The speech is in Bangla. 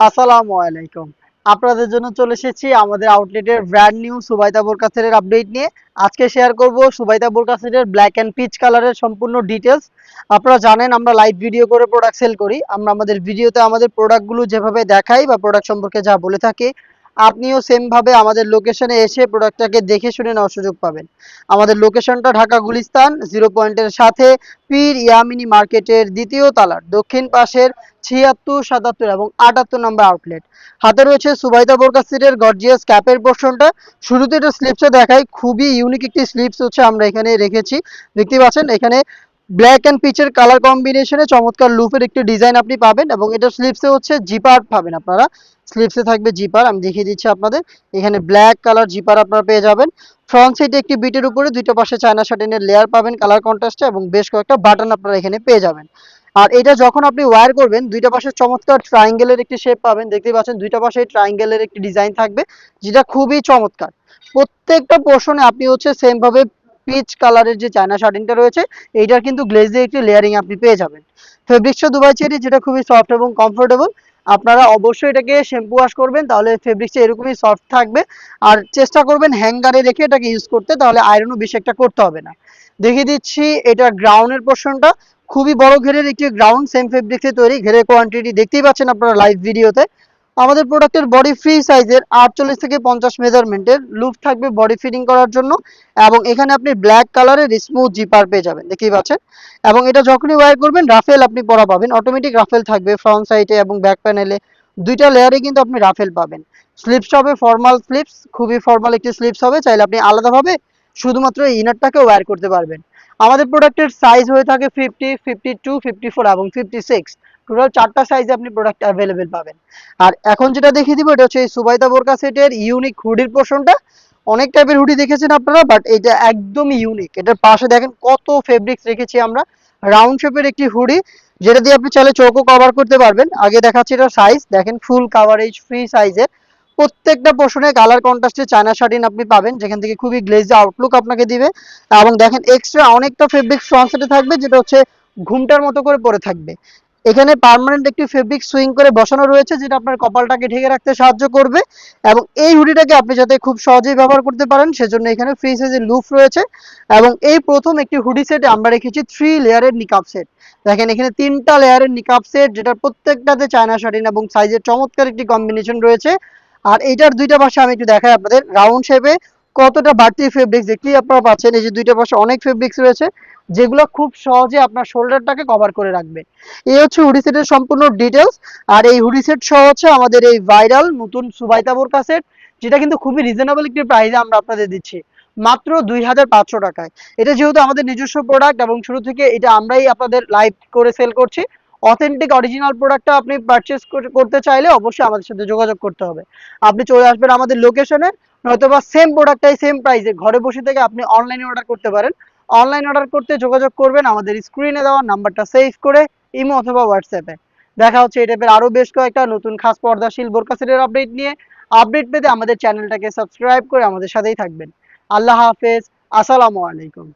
আসসালামু আলাইকুম। আপনাদের জন্য চলে এসেছি আমাদের আউটলেটের ব্র্যান্ড নিউ সুবাইতা বোরকাসের আপডেট নিয়ে। আজকে শেয়ার করব সুবাইতা বোরকাসের ব্ল্যাক অ্যান্ড পিচ কালারের সম্পূর্ণ ডিটেলস আপনারা জানেন, আমরা লাইভ ভিডিও করে প্রোডাক্ট সেল করি। আমরা আমাদের ভিডিওতে আমাদের প্রোডাক্টগুলো যেভাবে দেখাই বা প্রোডাক্ট সম্পর্কে যা বলে থাকি আপনিও সেমভাবে আমাদের লোকেশনে এসে প্রোডাক্টটাকে দেখে শুনে নেওয়ার সুযোগ পাবেন। আমাদের লোকেশনটা ঢাকা গুলিস্তান জিরো পয়েন্টের সাথে পীর ইয়ামিনী মার্কেটের দ্বিতীয় তালার, দক্ষিণ পাশের ছিয়াত্তর, সাতাত্তর এবং আটাত্তর নম্বর আউটলেট হাতে রয়েছে সুবাইদা বোরকা সিটের গর্জিয়াস ক্যাপের পোর্শনটা শুরুতে এটা স্লিপসে দেখাই, খুবই ইউনিক একটি স্লিপস হচ্ছে আমরা এখানে রেখেছি। দেখতে পাচ্ছেন, এখানে ব্ল্যাক অ্যান্ড পিচের কালার কম্বিনেশনে চমৎকার লুপের একটি ডিজাইন আপনি পাবেন এবং এটা স্লিপসে হচ্ছে জিপার পাবেন আপনারা। স্লিপসে থাকবে জিপার আমি দেখিয়ে দিচ্ছি আপনাদের। এখানে ব্ল্যাক কালার জিপার আপনারা পেয়ে যাবেন। ফ্রন্ট সাইডে একটি বিটের উপরে দুইটা পাশে চায়না শাটিনের লেয়ার পাবেন কালার কন্ট্রাস্টে এবং বেশ কয়েকটা বাটন আপনারা এখানে পেয়ে যাবেন। আর এটা যখন আপনি ওয়্যার করবেন, দুইটা পাশে চমৎকার ট্রায়াঙ্গেলের একটি শেপ পাবেন। দেখতে পাচ্ছেন দুইটা পাশে ট্রায়াঙ্গেলের একটি ডিজাইন থাকবে, যেটা খুবই চমৎকার। প্রত্যেকটা পোর্শনে আপনি হচ্ছে সেম ভাবে পিচ কালারের যে চায়না শার্টিংটা রয়েছে, এইটার কিন্তু গ্লেজ দিয়ে একটি লেয়ারিং আপনি পেয়ে যাবেন। ফেব্রিক্সটা দুবাই চেরি, যেটা খুবই সফট এবং কমফোর্টেবল আপনারা অবশ্যই এটাকে শ্যাম্পু ওয়াশ করবেন, তাহলে ফেব্রিক্সটা এরকমই সফট থাকবে। আর চেষ্টা করবেন হ্যাঙ্গারে রেখে এটাকে ইউজ করতে, তাহলে আয়রনও বেশি একটা করতে হবে না। দেখিয়ে দিচ্ছি এটা গ্রাউন্ডের পোর্শনটা খুবই বড় ঘেরের একটি গ্রাউন্ড সেম ফেব্রিক্সে তৈরি, ঘেরের কোয়ান্টিটি দেখতেই পাচ্ছেন আপনারা লাইভ ভিডিওতে আমাদের প্রোডাক্টের বডি ফ্রি সাইজের আটচল্লিশ থেকে পঞ্চাশ মেজারমেন্টের লুপ থাকবে বডি ফিটিং করার জন্য এবং এখানে আপনি ব্ল্যাক কালারের স্মুথ জিপার পেয়ে যাবেন, দেখতেই পাচ্ছেন? এবং এটা যখনই ওয়ার করবেন রাফেল আপনি পরা পাবেন। অটোমেটিক রাফেল থাকবে ফ্রন্ট সাইডে এবং ব্যাক প্যানেলে দুইটা লেয়ারে কিন্তু আপনি রাফেল পাবেন। স্লিপস হবে ফর্মাল স্লিপস খুবই ফর্মাল একটি স্লিপস হবে। চাইলে আপনি আলাদাভাবে শুধুমাত্র এই ইনারটাকে ওয়্যার করতে পারবেন। আমাদের প্রোডাক্টের সাইজ হয়ে থাকে fifty fifty two fifty four এবং ফিফটি সিক্স টোটাল চারটা সাইজে আপনি প্রোডাক্ট অ্যাভেলেবেল পাবেন। আর এখন যেটা দেখিয়ে দিব, এটা হচ্ছে এই সুবাইদা বোরকা সেটের ইউনিক হুডির পোর্শনটা অনেক টাইপের হুডি দেখেছেন আপনারা বাট এটা একদমই ইউনিক এটার পাশে দেখেন কত ফেব্রিক্স রেখেছি আমরা। রাউন্ড শেপের একটি হুডি যেটা দিয়ে আপনি চাইলে চৌকো কভার করতে পারবেন। আগে দেখাচ্ছি এটা সাইজ দেখেন ফুল কাভারেজ ফ্রি সাইজের প্রত্যেকটা পোর্শনে কালার কন্ট্রাস্টে চায়না শার্টিন আপনি পাবেন, যেখান থেকে খুবই গ্লেজি আউটলুক আপনাকে দিবে। এবং দেখেন এক্সট্রা অনেকটা ফেব্রিক্স সাইডে থাকবে, যেটা হচ্ছে ঘুমটার মতো করে পরে থাকবে। এখানে পার্মানেন্ট একটি ফেব্রিক সুইং করে বসানো রয়েছে, যেটা আপনার কপালটাকে ঢেকে রাখতে সাহায্য করবে। এবং এই হুডিটাকে আপনি যাতে খুব সহজেই ব্যবহার করতে পারেন, সেজন্য এখানে ফ্রি সাইজের লুফ রয়েছে। এবং এই প্রথম একটি হুডি সেটে আমরা রেখেছি থ্রি লেয়ারের নিকাপ সেট দেখেন এখানে তিনটা লেয়ারের নিকাপ সেট যেটা প্রত্যেকটাতে চায়না শার্টিন এবং সাইজের চমৎকার একটি কম্বিনেশন রয়েছে। আর এইটার দুইটা পাশে আমি একটু দেখাই আপনাদের রাউন্ড শেপে কতটা বাড়তি ফেব্রিক্স দেখতেই আপনারা পাচ্ছেন? এই যে দুইটা পাশে অনেক ফেব্রিক্স রয়েছে, যেগুলো খুব সহজে আপনার শোল্ডারটাকে কভার করে রাখবে। এই হচ্ছে হুডি সেটের সম্পূর্ণ ডিটেলস আর এই হুডি সেট সহ হচ্ছে আমাদের এই ভাইরাল নতুন সুবাইতা বোরকা সেট যেটা কিন্তু খুবই রিজনেবল একটি প্রাইসে আমরা আপনাদের দিচ্ছি। মাত্র দুই হাজার পাঁচশো টাকায়। এটা যেহেতু আমাদের নিজস্ব প্রোডাক্ট এবং শুরু থেকে এটা আমরাই আপনাদের লাইভ করে সেল করছি অথেন্টিক অরিজিনাল প্রোডাক্টটা আপনি পারচেস করতে চাইলে অবশ্যই আমাদের সাথে যোগাযোগ করতে হবে। আপনি চলে আসবেন আমাদের লোকেশনে নয়তোবা সেম প্রোডাক্টটাই সেম প্রাইসে ঘরে বসে থেকে আপনি অনলাইনে অর্ডার করতে পারেন। অনলাইন অর্ডার করতে যোগাযোগ করবেন, আমাদের স্ক্রিনে দেওয়া নাম্বারটা সেভ করে ইমো অথবা হোয়াটসঅ্যাপে দেখা হচ্ছে এই টাইপের আরও বেশ কয়েকটা নতুন খাস পর্দাশীল বোরকা সেটের আপডেট নিয়ে। আপডেট পেতে আমাদের চ্যানেলটাকে সাবস্ক্রাইব করে আমাদের সাথেই থাকবেন। আল্লাহ হাফেজ, আসসালামু আলাইকুম।